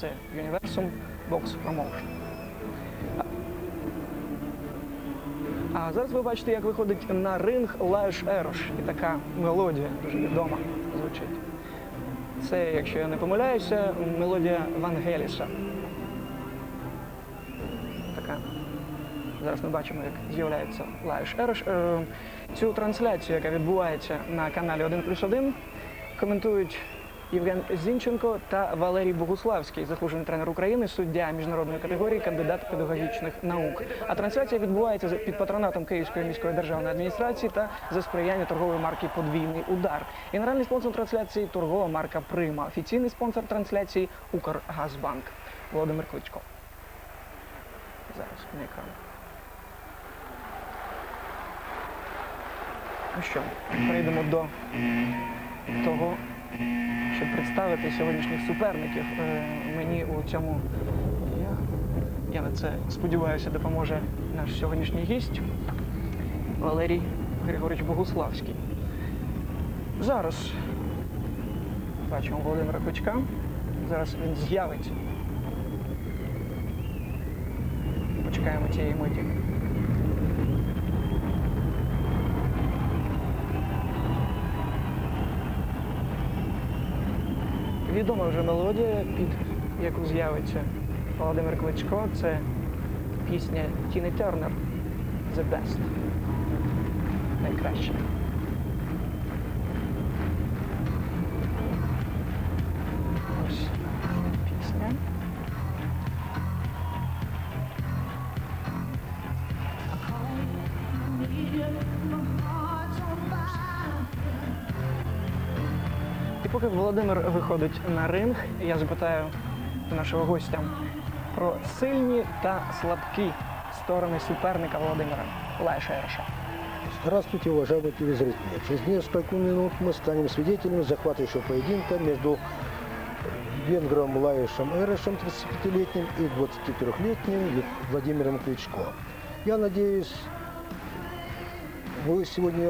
Це Universum Box Promotion. А зараз ви бачите, як виходить на ринг Лаш Ерош. І така мелодія дуже відома звучить. Це, якщо я не помиляюся, мелодія Вангеліса. Така. Зараз ми бачимо, як з'являється Лаш Ерош. Цю трансляцію, яка відбувається на каналі 1 плюс 1, коментують Євген Зінченко та Валерій Богуславський, заслужений тренер України, суддя міжнародної категорії, кандидат педагогічних наук. А трансляція відбувається під патронатом Київської міської державної адміністрації та за сприяння торгової марки Подвійний удар. Генеральний спонсор трансляції торгова марка Прима. Офіційний спонсор трансляції Укргазбанк. Володимир Кличко. Зараз на екран. Ну що, перейдемо до того, щоб представити сьогоднішніх суперників. Е, Мені у цьому я, на це сподіваюся, допоможе наш сьогоднішній гість Валерій Григорович Богуславський. Зараз бачимо Володимира Кличка. Зараз він з'явиться. Почекаємо цієї миті. Відома вже мелодія, під яку з'явиться Володимир Кличко. Це пісня Тіни Тернер The Best. Найкраще. Володимир виходить на ринг, я запитаю нашого гостя про сильні та слабкі сторони суперника Володимира Лайша Ереша. Здравствуйте, уважаемые телезрители. Через несколько минут мы станем свидетелями захватывающего поединка между венгром Лаишем Эрешем, 35-летним, и 23-летним Владимиром Кличко. Я надеюсь, вы сегодня,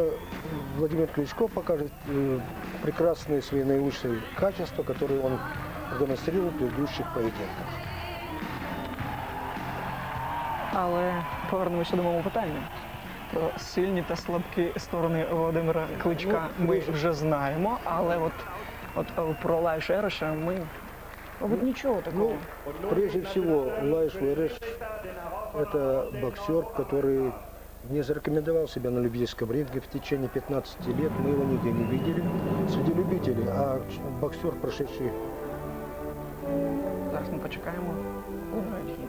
Владимир Кличко, покажет э, прекрасные свои наилучшие качества, которые он продемонстрировал в предыдущих поединках. Але повернемося до мого питання. Про сильні та слабкі сторони Володимира Кличка Ну, ми дуже. вже знаємо, але от, от е, про Лайша Ереша ми, мабуть, нічого такого. Ну, прежде всего, Лаиш Вереш – это боксер, который не зарекомендовал себя на любительском ринге в течение 15 лет. Мы его нигде не видели среди любителей, а боксер, прошедший Зараз ми почекаємо. Лунають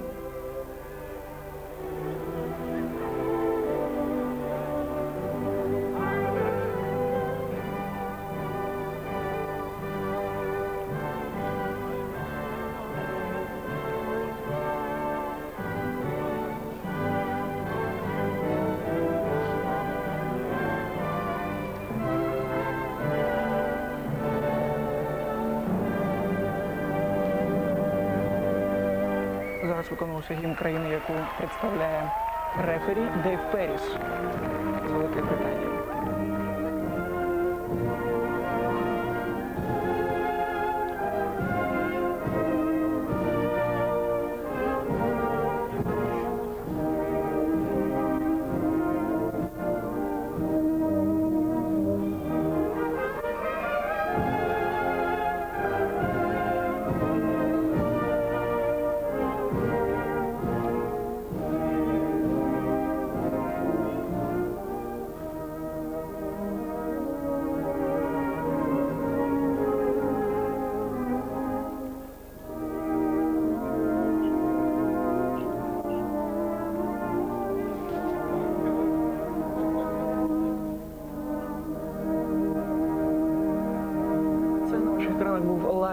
виконувався гімн країни, яку представляє рефері Дейв Періс з Великої Британії.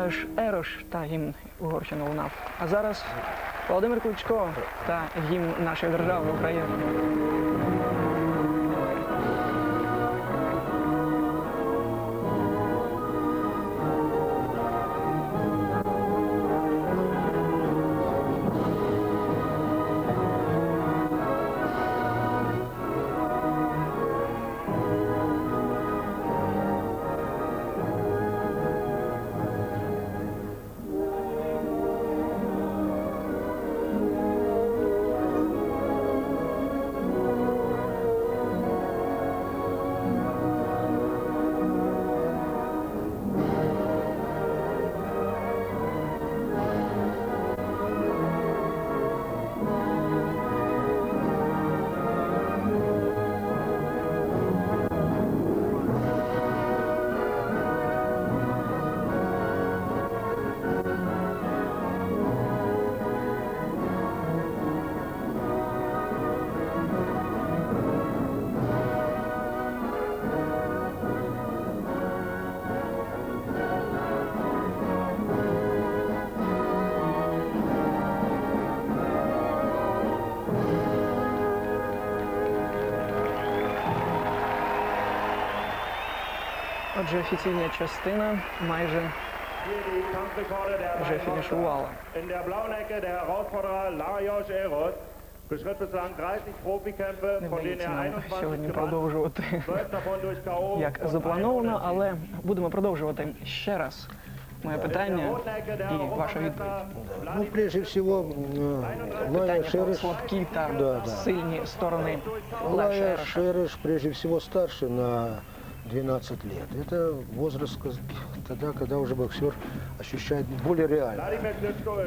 Був Ерош та гімн Угорщини лунав. А зараз Володимир Кличко та гімн нашої держави України. Отже, офіційна частина майже вже фінішувала. In der blauen Ecke der Herausforderer Larios Eros beschritt bislang 30 Profikämpfe, Не вдається нам сьогодні продовжувати 12 davon durch K.O. як заплановано, але будемо продовжувати ще раз. Моє питання і ваша відповідь. Ну, прежде всего, Лая Питання про Шереш, слабкі та Да, да. сильні сторони Лая. Шереш прежде всего старше на 12 лет. Это возраст тогда, когда уже боксер ощущает более реально.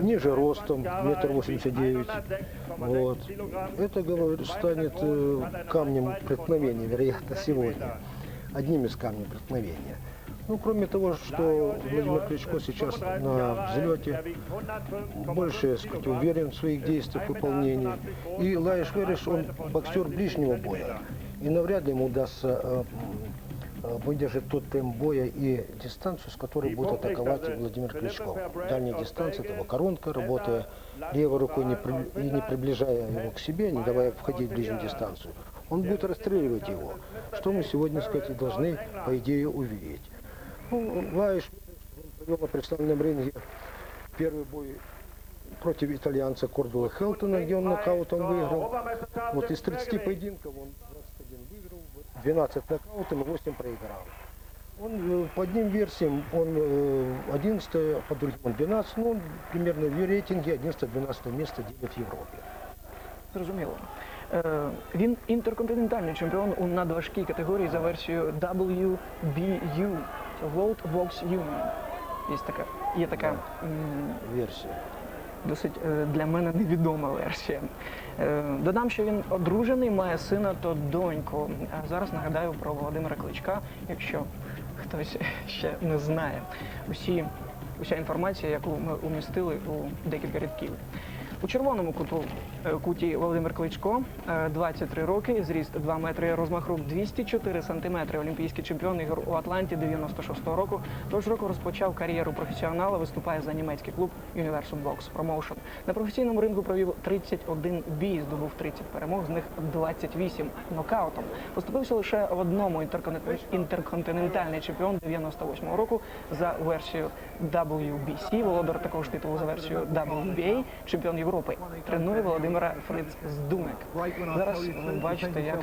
Ниже ростом, 50 метр 89. 106,6 Вот. Это, говорю, станет э, камнем преткновения, вероятно, сегодня. Одним из камней преткновения. Ну, кроме того, что Владимир Кличко сейчас на взлете, больше, так сказать, уверен в своих действиях, выполнении. И Лаиш Вереш, он боксер ближнего боя. И навряд ли ему удастся э, выдержать тот темп боя и дистанцию, с которой будет атаковать Владимир Кличко. Дальняя дистанция, это его коронка, работая левой рукой не при- и не приближая его к себе, не давая входить в ближнюю дистанцию. Он будет расстреливать его, что мы сегодня, сказать, и должны, по идее, увидеть. Ну, Лаиш провел на представленном ринге первый бой против итальянца Кордула Хелтона, где он нокаутом выиграл. Вот из 30 поединков он 21 выиграл, 12 нокаутом и 8 проиграл. Он э, по одним версиям он э, 11, а по другим он 12, ну он примерно в рейтинге 11-12 место 9 в Европе. Зрозуміло. Е, Він інтерконтинентальний чемпіон у надважкій категорії за версією WBU. Це World Box Union. Є така, є така м, Версия. Досить е, для мене невідома версія. Е, Додам, що він одружений, має сина та доньку. А зараз нагадаю про Володимира Кличка, якщо хтось ще не знає. Усі, уся інформація, яку ми умістили у декілька рядків. У червоному куту е, куті Володимир Кличко, е, 23 роки, зріст 2 метри, розмах рук 204 сантиметри. Олімпійський чемпіон ігор у Атланті 96-го року. Того ж року розпочав кар'єру професіонала, виступає за німецький клуб Universum Box Promotion. На професійному рингу провів 31 бій, здобув 30 перемог, з них 28 нокаутом. Поступився лише в одному інтерконтин- інтерконтинентальний чемпіон 98-го року за версією WBC, володар такого ж титулу за версією WBA, чемпіон Європи. Тренує Володимира Фриц з Думек. Зараз ви бачите, як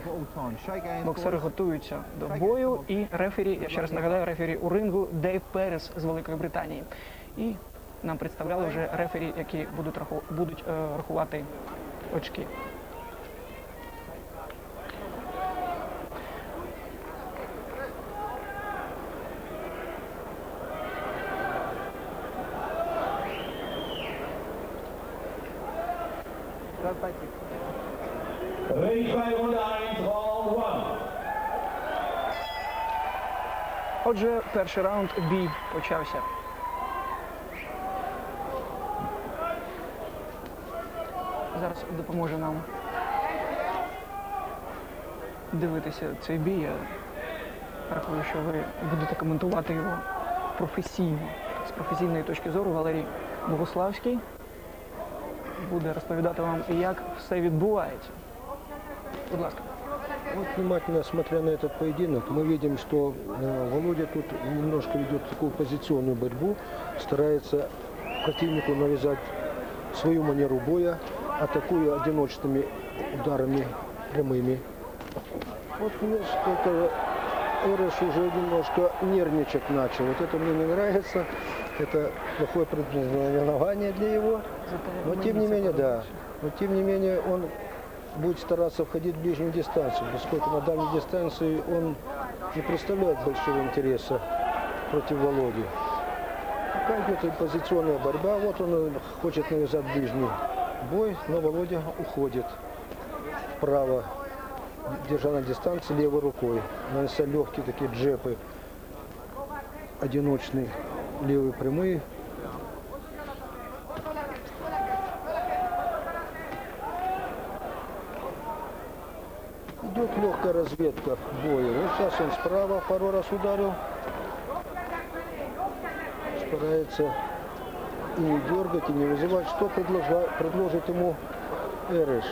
боксери готуються до бою. І рефері, я ще раз нагадаю, рефері у рингу Дейв Перес з Великої Британії. І нам представляли вже рефері, які будуть будуть е, рахувати очки. Race bij Runde 1, round 1. Отже, перший раунд бій почався. Зараз допоможе нам дивитися цей бій. Я рахую, що ви будете коментувати його професійно. З професійної точки зору Валерій Богославський буде розповідати вам, як все відбувається. Будь ласка. Вот внимательно смотря на этот поединок, мы видим, что э, Володя тут немножко ведет такую позиционную борьбу, старается противнику навязать свою манеру боя, атакуя одиночными ударами прямыми. Вот несколько Эреш уже немножко нервничать начал. Вот это мне не нравится. Это плохое предзнаменование для его. Но тем не менее, да. Но тем не менее он будет стараться входить в ближнюю дистанцию, поскольку на дальней дистанции он не представляет большого интереса против Володи. Пока идет и позиционная борьба, вот он хочет навязать ближний бой, но Володя уходит вправо, держа на дистанции левой рукой, нанося легкие такие джепы, одиночные левые прямые, Идет легкая разведка боя. Вот сейчас он справа пару раз ударил. Старается и не дергать, и не вызывать. Что предложит ему Эреш?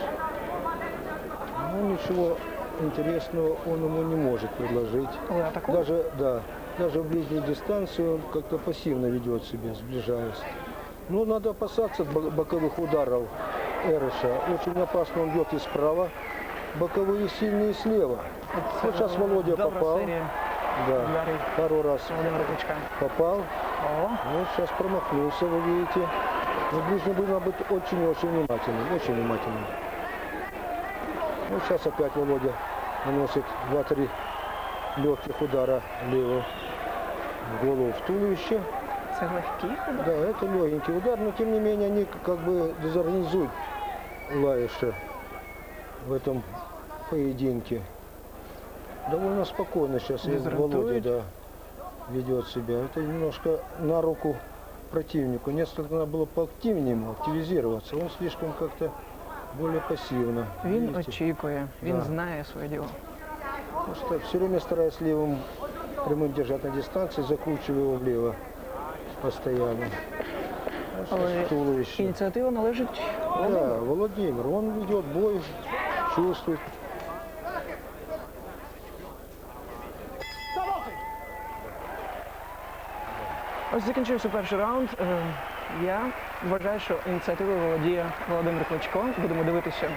Ну, ничего интересного он ему не может предложить. Але атакує. Даже, да, даже в ближнюю дистанцию он как-то пассивно ведет себя, сближаясь. Но надо опасаться бо- боковых ударов Эреша. Очень опасно он бьет и справа, боковые сильные слева. Вот сейчас Володя попал. Да, пару раз попал. Вот сейчас промахнулся, вы видите. Но ближний надо быть очень-очень внимательным, очень внимательным. Вот сейчас опять Володя наносит 2-3 легких удара левым в голову в туловище. це легкий удар. Да, это легенький удар, но тем не менее они как бы дезорганизуют Лаиша в этом поединке. Довольно спокойно сейчас и Дезориентует. Володя да, ведет себя. Это немножко на руку противнику. Несколько надо было поактивнее ему, активизироваться. Он слишком как-то более пассивно. Він видите? очікує, він Да. знає своє діло. Просто все время стараясь левым прямым держать на дистанции, закручивая его влево постоянно. Але туловище. ініціатива належить Да, Владимир, он ведет бой, чувствует. Ось закінчився перший раунд. Е, Я вважаю, що ініціативою володіє Володимир Кличко. Будемо дивитися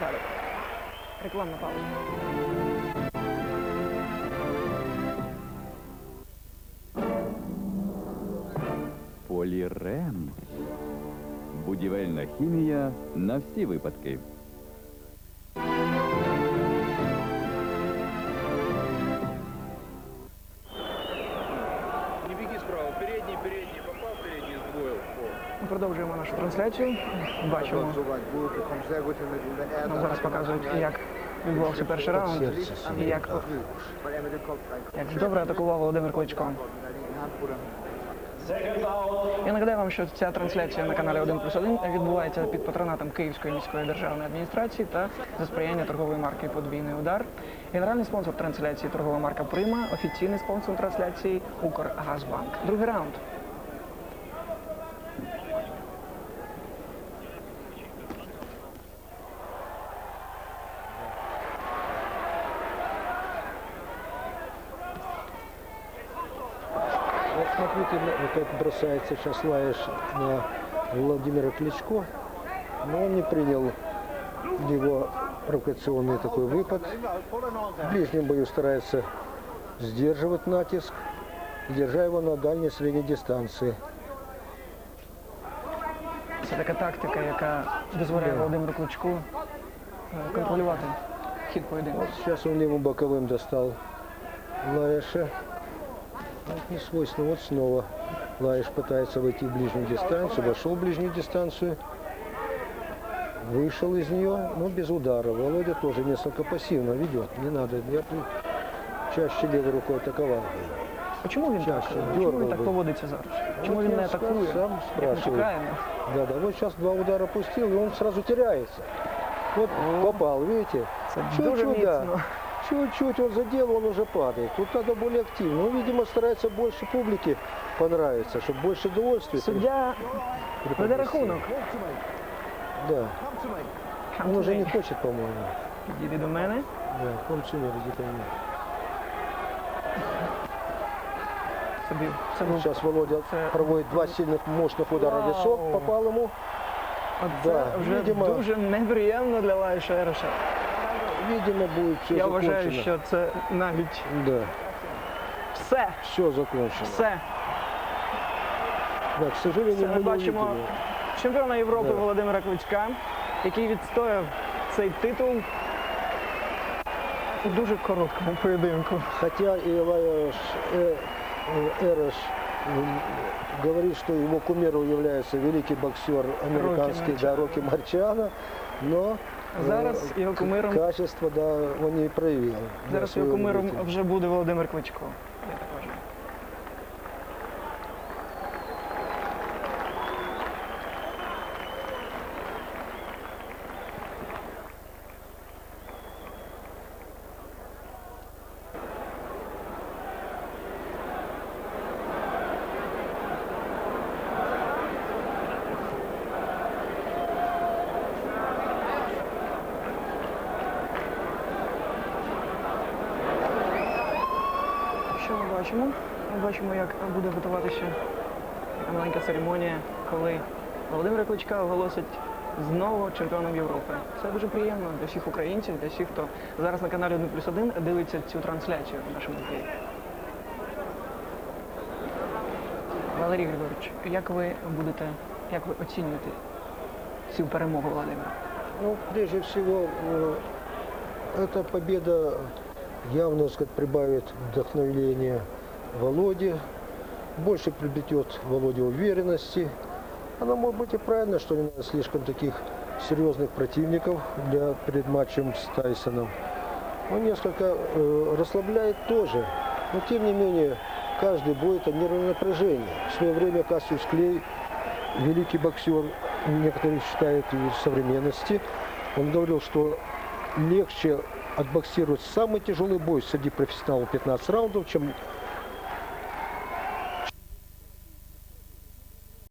далі. Рекламна пауза. Полірем. Будівельна хімія на всі випадки. Не беги справа, передний, передний, попал передний, сдвоил. Ми продовжуємо нашу трансляцію. Бачимо, нам зараз показують, як відбувався перший раунд і як, як добре атакував Володимир Кличко. Я нагадаю вам, що ця трансляція на каналі 1 плюс 1 відбувається під патронатом Київської міської державної адміністрації та за сприяння торгової марки Подвійний удар. Генеральний спонсор трансляції торгова марка Прима, офіційний спонсор трансляції Укргазбанк. Другий раунд. Вот смотрите, на- вот как бросается сейчас Лаеш на Владимира Кличко. Но он не принял его провокационный такой выпад. В ближнем бою старается сдерживать натиск, держа его на дальней средней дистанции. Це така тактика, яка дозволяє Володимиру Кличку е, контролювати хід поєдинку. Вот сейчас он левым боковым достал Лаеша. Вот не свойственно. Вот снова Лаеш пытается войти в ближнюю дистанцию. Вошел в ближнюю дистанцию. Вышел из нее, но без удара. Володя тоже несколько пассивно ведет. Не надо. Я бы чаще левой рукой атаковал. А Чому він так? Чаще, Чому він дергав так би. поводиться зараз? Чому Вот він не я атакує? сам Як ми спрашиваю. чекаємо? Да, да. Вот сейчас два удара пустил, и он сразу теряется. Вот попал, видите? Це дуже Чуть-чуть, да. міцно. Чуть-чуть он задел, он уже падает. Тут надо более активно. Ну, видимо, старается больше публике понравиться, чтобы больше удовольствия. Суддя веде преподнести. рахунок. Да. Он уже не хочет, по-моему. Підійди до мене. Да, консумер где-то нет. Собі це був Сейчас Володя Это- проводит два сильных, мощных удара в Вау. висок. Попал ему. Це Да, вже видимо. дуже неприємно для Лайша Ереша. Видимо, будет все Я закончено. вважаю, що це навіть Да, все, все закончено. все. Да, к сожалению, Це мы ми не бачимо увидели. чемпіона Європи Да. Володимира Кличка, який відстояв цей титул у дуже короткому поєдинку. Хотя и Лаеш э, э, Эрош м, говорит, что его кумиром является великий боксер американский, да, Рокки Марчано, но э, Зараз його кумиром, качество, да, вони проявили. зараз його кумиром вже буде Володимир Кличко. Я так вважаю. Що ми бачимо? Як буде готуватися маленька церемонія, коли Володимира Кличка оголосить знову чемпіоном Європи. Це дуже приємно для всіх українців, для всіх, хто зараз на каналі 1 плюс 1 дивиться цю трансляцію в нашому ефірі. Валерій Григорович, як ви будете, як ви оцінюєте цю перемогу Володимира? Ну, прежде всего, э, эта победа явно, так сказать, прибавит вдохновения Володе, больше приобретет Володе уверенности. Оно может быть и правильно, что не надо слишком таких серьезных противников для, перед матчем с Тайсоном. Он несколько э, расслабляет тоже, но тем не менее каждый бой это нервное напряжение. В свое время Кассиус Клей, великий боксер, некоторые считают и в современности, он говорил, что легче отбоксировать самый тяжелый бой среди профессионалов 15 раундов, чем